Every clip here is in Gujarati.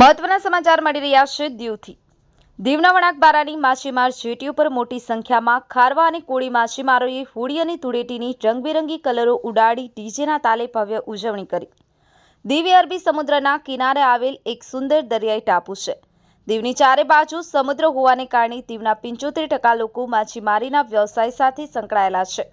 મહત્વના સમાચાર મળી રહ્યા છે દીવથી. દીવના વણાકબારાની માછીમાર જેટી ઉપર મોટી સંખ્યામાં ખારવા અને કોળી માછીમારોએ હોળી અને ધૂળેટીની રંગબેરંગી કલરો ઉડાડી ડીજેના તાલે ભવ્ય ઉજવણી કરી. દીવ અરબી સમુદ્રના કિનારે આવેલ એક સુંદર દરિયાઈ ટાપુ છે. દીવની ચારે બાજુ સમુદ્ર હોવાને કારણે દીવના પંચોતેર ટકા લોકો માછીમારીના વ્યવસાય સાથે સંકળાયેલા છે.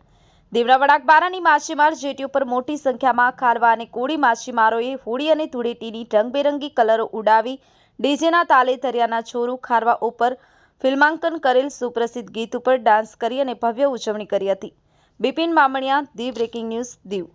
દીવના બારાની માછીમાર જેટી ઉપર મોટી સંખ્યામાં ખારવા અને કોળી માછીમારોએ હોળી અને ધૂળેટીની રંગબેરંગી કલરો ઉડાવી ડીજેના તાલે તરિયાના છોરું ખારવા ઉપર ફિલ્માંકન કરેલ સુપ્રસિદ્ધ ગીત ઉપર ડાન્સ કરી અને ભવ્ય ઉજવણી કરી હતી. Bipin Mamaniya Diu breaking news, Diu.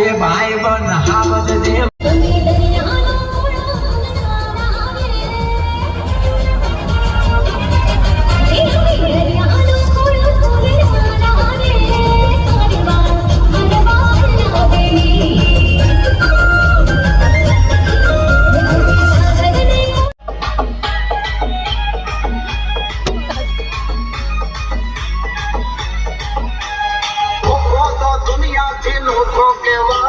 એ ભાઈ બન હાવજ દેવ ที่หนูโทรแกว่า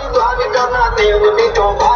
อีกวันนี้ก็น่าเดียวนี่โทร